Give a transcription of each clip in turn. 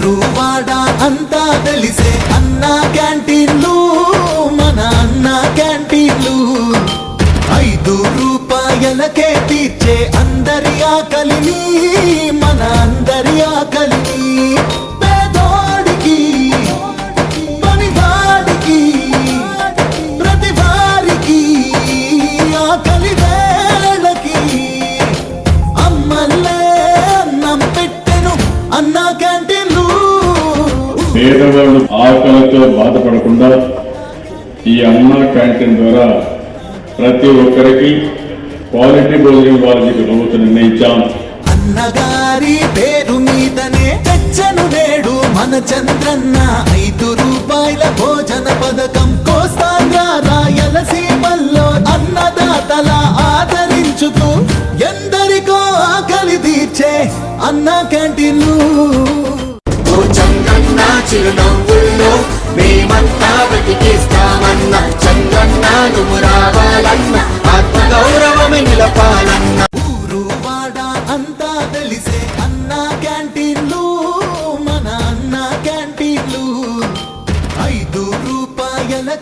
ఊరు అంతా తెలిసే అన్న క్యాంటీన్లు మన అన్న క్యాంటీన్లు. ఐదు రూపాయలకే తీర్చే అందరి ఆకలిని పేదవాళ్ళు ఆకలితో బాధపడకుండా ఈ అన్న క్యాంటీన్ ద్వారా ప్రతి ఒక్కరికి క్వాలిటీ భోజనం ఇవ్వాలని ప్రభుత్వం నిర్ణయించాం. అన్నగారి పేరు మీదనే తెచ్చను నేడు మన చంద్రన్న. ఐదు రూపాయల భోజన పథకం కోస్తాంధ్ర రాయలసీమల్లో అన్నదాతల ఆదరించుతూ ఎందరికో ఆకలి తీర్చే అన్న క్యాంటీన్లు.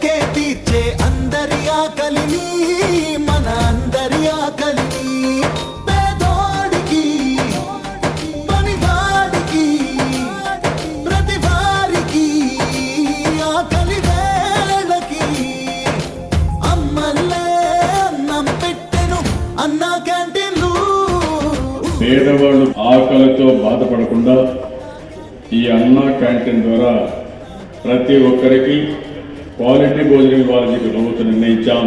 రూపాయలకే తీర్చే అందరి ఆకలిని మన అందరి ఆకలిని పేదోడికి పనివాడికి ప్రతి వారికి ఆకలి వేళకి అమ్మల్లే అన్నం పెట్టెను అన్న క్యాంటీన్లు. పేదవాళ్ళు ఆకలితో బాధపడకుండా ఈ అన్నా క్యాంటీన్ ద్వారా ప్రతి ఒక్కరికి క్వాలిటీ భోజనం ఇవ్వాలని ప్రభుత్వం నిర్ణయించాం.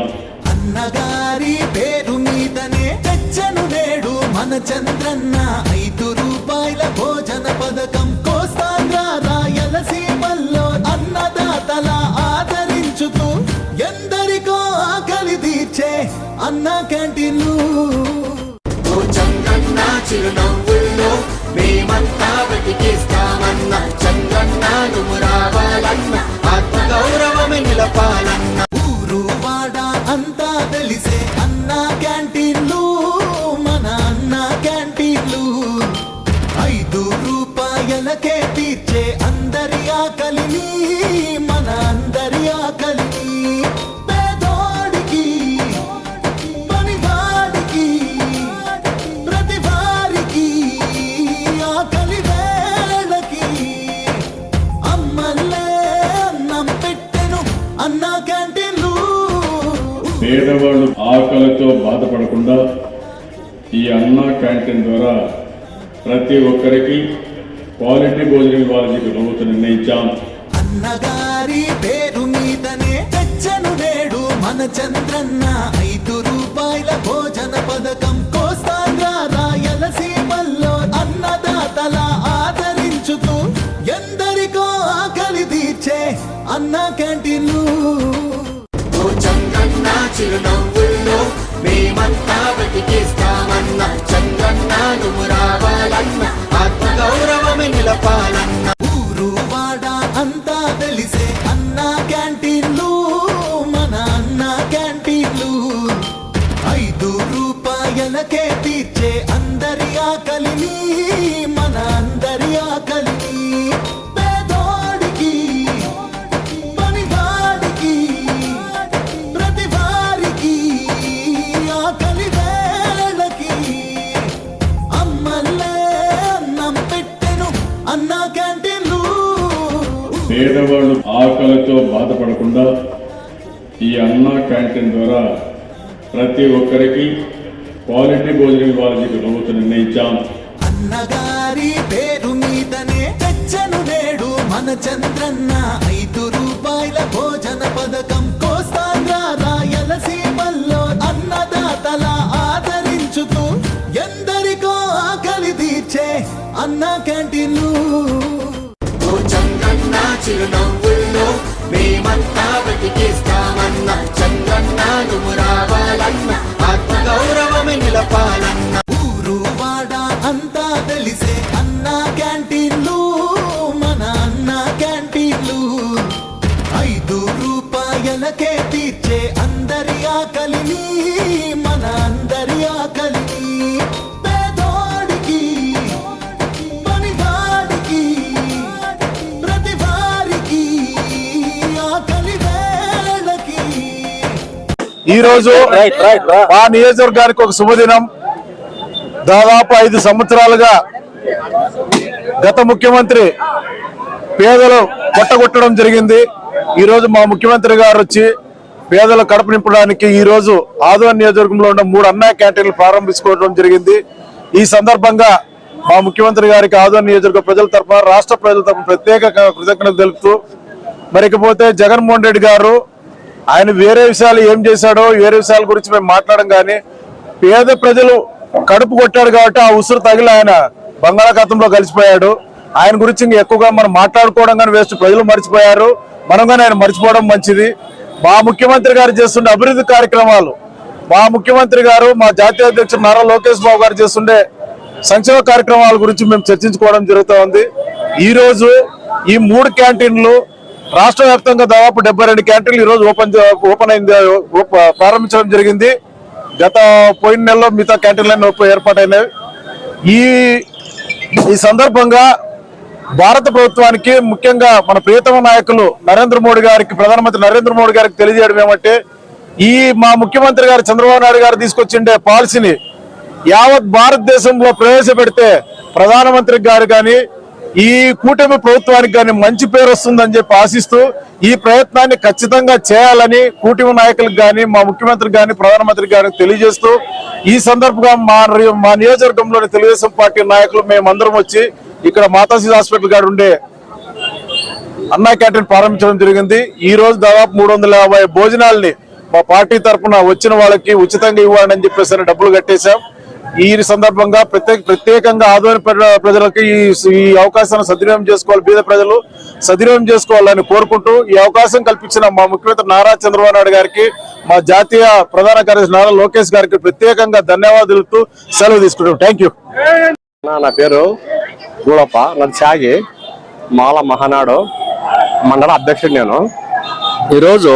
అన్నగారి పేరు మీదనే తెచ్చను నేడు మన చంద్రన్న ఐదు రూపాయల భోజన పథకం కోస్తాంధ్ర రాయలసీమల్లో అన్నదాతల ఆదరించుతూ ఎందరికో ఆకలి తీర్చే అన్న క్యాంటీన్లు. చంద్రన్న చిరునవ్వుల్లో మేమంతా బ్రతికిస్తామన్న చంద్రన్న నువ్వు రావాలన్న. ఆత్మ గౌరవమే పేదవాళ్ళు ఆకలితో బాధపడకుండా ఈ అన్న క్యాంటీన్ ద్వారా ప్రతి ఒక్కరికి క్వాలిటీ భోజనం ఇవ్వాలని ప్రభుత్వం నిర్ణయించాం. అన్నగారి పేరు మీదనే తెచ్చను నేడు మన చంద్రన్న. ఐదు రూపాయల భోజన పథకం కోస్తాంధ్ర రాయలసీమల్లో అన్నదాతల ఆదరించుతూ ఎందరికో ఆకలి తీర్చే అన్న క్యాంటీన్లు. చిరునవ్వుల్లో మేమంతా బ్రతికిస్తామన్న చంద్రన్న నువ్వు రావాలన్న ఆత్మ గౌరవమే నిలపాలన్న ఊరు వాడ అంతా తెలిసే అన్న క్యాంటీన్లు మన అన్న క్యాంటీన్లు. ఐదు రూపాయలకే తీర్చే అందరి ఆకలిని మన అందరి ఆకలిని. అన్న క్యాంటీన్లు పేదవాళ్ళు ఆకలితో బాధపడకుండా ఈ అన్న క్యాంటీన్ ద్వారా ప్రతి ఒక్కరికి క్వాలిటీ భోజనం ఇవ్వాలని ప్రభుత్వం నిర్ణయించాం. అన్నగారి పేరు మీదనే తెచ్చను నేడు మన చంద్రన్న ఐదు రూపాయల భోజన పథకం. అన్న క్యాంటీన్లు. చంద్రన్న చిరునవ్వుల్లో మేమంతా బ్రతికిస్తామన్న చంద్రన్న నువ్వు రావాలన్న. ఆత్మగౌరవమే గౌరవమే ఈ రోజు మా నియోజకవర్గానికి ఒక శుభదినం. దాదాపు ఐదు సంవత్సరాలుగా గత ముఖ్యమంత్రి పేదలు కొట్టగొట్టడం జరిగింది. ఈ రోజు మా ముఖ్యమంత్రి గారు వచ్చి పేదల కడుపు నింపడానికి ఈ రోజు ఆదోన్ నియోజకవర్గంలో ఉన్న మూడు అన్నా క్యాంటీన్లు ప్రారంభించుకోవడం జరిగింది. ఈ సందర్భంగా మా ముఖ్యమంత్రి గారికి ఆదోన్ నియోజకవర్గ ప్రజల తరఫున రాష్ట్ర ప్రజల తరఫున ప్రత్యేక కృతజ్ఞతలు తెలుపుతూ మరి ఇకపోతే జగన్మోహన్ రెడ్డి గారు ఆయన వేరే విషయాలు ఏం చేశాడో వేరే విషయాల గురించి మేము మాట్లాడడం కానీ పేద ప్రజలు కడుపు కొట్టాడు కాబట్టి ఆ ఉసురు తగిలి ఆయన బంగాళాఖాతంలో కలిసిపోయాడు. ఆయన గురించి ఎక్కువగా మనం మాట్లాడుకోవడం కానీ వేస్ట్. ప్రజలు మర్చిపోయారు. మనం కానీ ఆయన మర్చిపోవడం మంచిది. మా ముఖ్యమంత్రి గారు చేస్తుండే అభివృద్ధి కార్యక్రమాలు. మా ముఖ్యమంత్రి గారు మా జాతీయ అధ్యక్షుడు నారా లోకేష్ బాబు గారు చేస్తుండే సంక్షేమ కార్యక్రమాల గురించి మేము చర్చించుకోవడం జరుగుతూ ఉంది ఈ రోజు ఈ మూడు క్యాంటీన్లు రాష్ట్ర వ్యాప్తంగా దాదాపు డెబ్బై రెండు క్యాంటీన్లు ఈ రోజు ఓపెన్ ఓపెన్ అయింది ప్రారంభించడం జరిగింది. గత పోయిన నెలలో మిగతా క్యాంటీన్లన్నీ ఏర్పాటైనవి. ఈ ఈ సందర్భంగా భారత ప్రభుత్వానికి ముఖ్యంగా మన ప్రియతమ నాయకులు నరేంద్ర మోడీ గారికి ప్రధానమంత్రి నరేంద్ర మోడీ గారికి తెలియజేయడం ఏమంటే ఈ మా ముఖ్యమంత్రి గారు చంద్రబాబు నాయుడు గారు తీసుకొచ్చిండే పాలసీని యావత్ భారతదేశంలో ప్రవేశపెడితే ప్రధానమంత్రి గారు కానీ ఈ కూటమి ప్రభుత్వానికి కానీ మంచి పేరు వస్తుందని చెప్పి ఆశిస్తూ ఈ ప్రయత్నాన్ని ఖచ్చితంగా చేయాలని కూటమి నాయకులకు కానీ మా ముఖ్యమంత్రికి కానీ ప్రధానమంత్రి గారికి తెలియజేస్తూ ఈ సందర్భంగా మా మా నియోజకవర్గంలోని తెలుగుదేశం పార్టీ నాయకులు మేమందరం వచ్చి ఇక్కడ మాతాజీ హాస్పిటల్ గారు ఉండే అన్నా క్యాంటీన్ ప్రారంభించడం జరిగింది. ఈ రోజు దాదాపు మూడు వందల యాభై భోజనాల్ని మా పార్టీ తరఫున వచ్చిన వాళ్ళకి ఉచితంగా ఇవ్వాలని చెప్పేసి డబ్బులు కట్టేశాం. ఈ సందర్భంగా ప్రత్యేక ప్రత్యేకంగా ఆదోని ప్రజలకు ప్రజలకి ఈ అవకాశాన్ని సద్వినియోగం చేసుకోవాలి బీద ప్రజలు సద్వినియోగం చేసుకోవాలని కోరుకుంటూ ఈ అవకాశం కల్పించిన మా ముఖ్యమంత్రి నారా చంద్రబాబు నాయుడు గారికి మా జాతీయ ప్రధాన కార్యదర్శి నారా లోకేష్ గారికి ప్రత్యేకంగా ధన్యవాదాలు సెలవు తీసుకుంటాం థ్యాంక్ యూ నా నా పేరు గూడప్ప నాది సాగి మాల మహానాడు మండల అధ్యక్షుడు నేను. ఈరోజు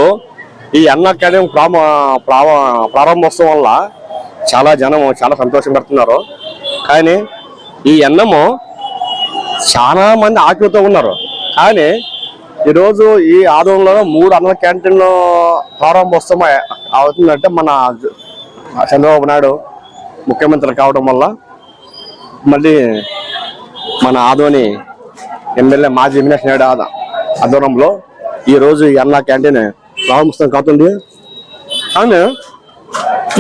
ఈ అన్న అకాడమీ ప్రామ- ప్రారంభోత్సవం వల్ల చాలా జనం చాలా సంతోషం పడుతున్నారు. కానీ ఈ అన్నము చాలా మంది ఆకలితో ఉన్నారు. కానీ ఈరోజు ఈ ఆదంలో మూడు అన్న క్యాంటీన్లు ప్రారంభోత్సవం అవుతుందంటే మన చంద్రబాబు నాయుడు ముఖ్యమంత్రి కావడం వల్ల మళ్ళీ మన ఆదోని ఎమ్మెల్యే మాజీ ఎమ్మెల్యే నాయుడు ఆద- ఆధ్వర్యంలో ఈ ఈ అన్న క్యాంటీన్ ప్రారంభిస్తాం కాతుంది. కానీ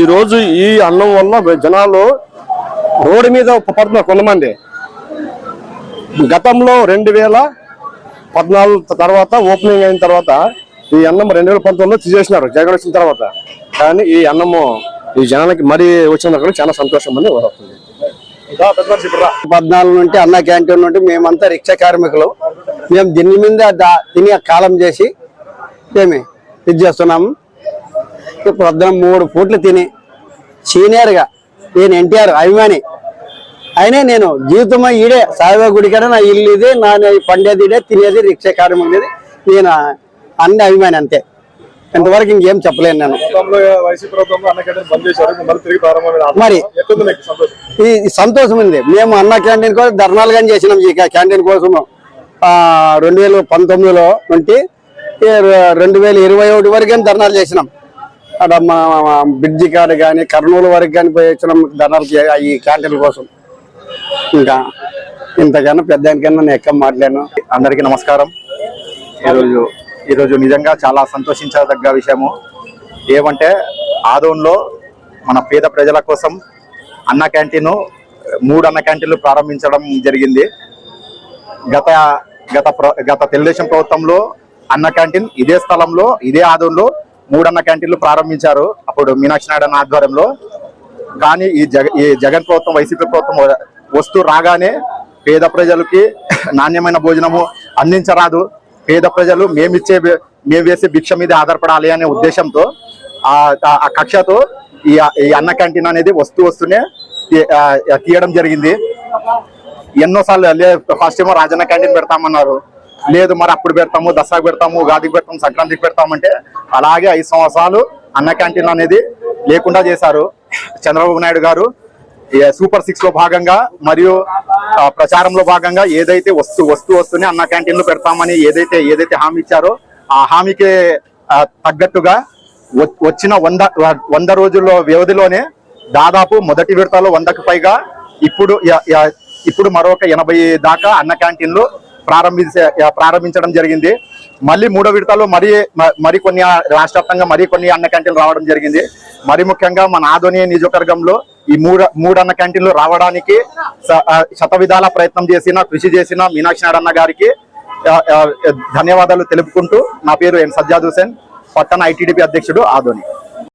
ఈరోజు ఈ అన్నం వల్ల జనాలు రోడ్డు మీద పడుతున్నారు కొంతమంది. గతంలో రెండు వేల పద్నాలుగు తర్వాత ఓపెనింగ్ అయిన తర్వాత ఈ అన్నం రెండు వేల పంతొమ్మిదిలో తీసేసినారు జగన్ వచ్చిన తర్వాత. కానీ ఈ అన్నము ఈ జనాలకి మరీ వచ్చినప్పుడు చాలా సంతోషం అని వస్తుంది పద్నాలుగు నుండి అన్న క్యాంటీన్ నుండి మేమంతా రిక్షా కార్మికులు. మేము దీని మీద తిని కాలం చేసి ఏమి ఇది చేస్తున్నాము. పొద్దున మూడు పూట్లు తిని సీనియర్గా నేను ఎన్టీఆర్ అభిమాని. అయినా నేను జీవితం ఈడే సాయిబాబా గుడి కాడ నా ఇల్లు ఇదే నా పండేది ఇదే తినేది రిక్షా కార్మికులు ఇది నేను అన్ని అభిమాని అంతే. ఇంతవరకు ఇంకేం చెప్పలేను నేను. మరి ఈ సంతోషం ఉంది. మేము అన్న క్యాంటీన్ కోసం ధర్నాలు కానీ చేసినాం ఈ క్యాంటీన్ కోసము. రెండు వేల పంతొమ్మిదిలో నుండి రె- రెండు వేల ఇరవై ఒకటి వరకు ధర్నాలు చేసినాం. అక్కడ మా బ్రిడ్జి కాడ కానీ కర్నూలు వరకు కానీ పోయి వచ్చినాం ఈ క్యాంటీన్ కోసం. ఇంకా ఇంతకన్నా పెద్ద నేను ఎక్కడ మాట్లాడాను. అందరికీ నమస్కారం. ఈరోజు ఈరోజు నిజంగా చాలా సంతోషించదగ్గ విషయము. ఏమంటే ఆదోన్లో మన పేద ప్రజల కోసం అన్న క్యాంటీను మూడు అన్న క్యాంటీన్లు ప్రారంభించడం జరిగింది. గత గత ప్ర- గత తెలుగుదేశం ప్రభుత్వంలో అన్న క్యాంటీన్ ఇదే స్థలంలో ఇదే ఆదోన్లో మూడన్న క్యాంటీన్లు ప్రారంభించారు. అప్పుడు మీనాక్షి నాయుడు అన్న ఆధ్వర్యంలో. కానీ ఈ జగ ఈ జగన్ ప్రభుత్వం వైసీపీ ప్రభుత్వం వస్తూ రాగానే పేద ప్రజలకి నాణ్యమైన భోజనము అందించరాదు. పేద ప్రజలు మేమిచ్చే మేము వేసే భిక్ష మీద ఆధారపడాలి అనే ఉద్దేశంతో ఆ కక్షతో ఈ ఈ అన్న క్యాంటీన్ అనేది వస్తూ వస్తూనే తీయడం జరిగింది. ఎన్నోసార్లు లే ఫస్ట్ ఏమో రాజన్న క్యాంటీన్ పెడతామన్నారు. లేదు మరి అప్పుడు పెడతాము దసరాకు పెడతాము ఉగాదికి పెడతాము సంక్రాంతికి పెడతామంటే అలాగే ఐదు సంవత్సరాలు అన్న క్యాంటీన్ అనేది లేకుండా చేశారు. చంద్రబాబు నాయుడు గారు సూపర్ సిక్స్లో భాగంగా మరియు ప్రచారంలో భాగంగా ఏదైతే వస్తూ వస్తూ వస్తూనే అన్న క్యాంటీన్లు పెడతామని ఏదైతే ఏదైతే హామీ ఇచ్చారో ఆ హామీకి తగ్గట్టుగా వచ్చిన వంద వంద రోజుల్లో వ్యవధిలోనే దాదాపు మొదటి విడతలో వందకు పైగా ఇప్పుడు ఇప్పుడు మరొక ఎనభై దాకా అన్న క్యాంటీన్లు ప్రారంభించే ప్రారంభించడం జరిగింది. మళ్ళీ మూడో విడతలో మరి మరి కొన్ని రాష్ట్ర వ్యాప్తంగా మరి కొన్ని అన్న క్యాంటీన్లు రావడం జరిగింది. మరి ముఖ్యంగా మన ఆధోని నియోజకవర్గంలో ఈ మూడు మూడు అన్న క్యాంటీన్లు రావడానికి శత విధాల ప్రయత్నం చేసిన కృషి చేసిన మీనాక్షి నారాయణ గారికి ధన్యవాదాలు తెలుపుకుంటూ నా పేరు ఎం సజ్జాద్ హుసేన్ పట్టణ ఐటీడీపీ అధ్యక్షుడు ఆధోని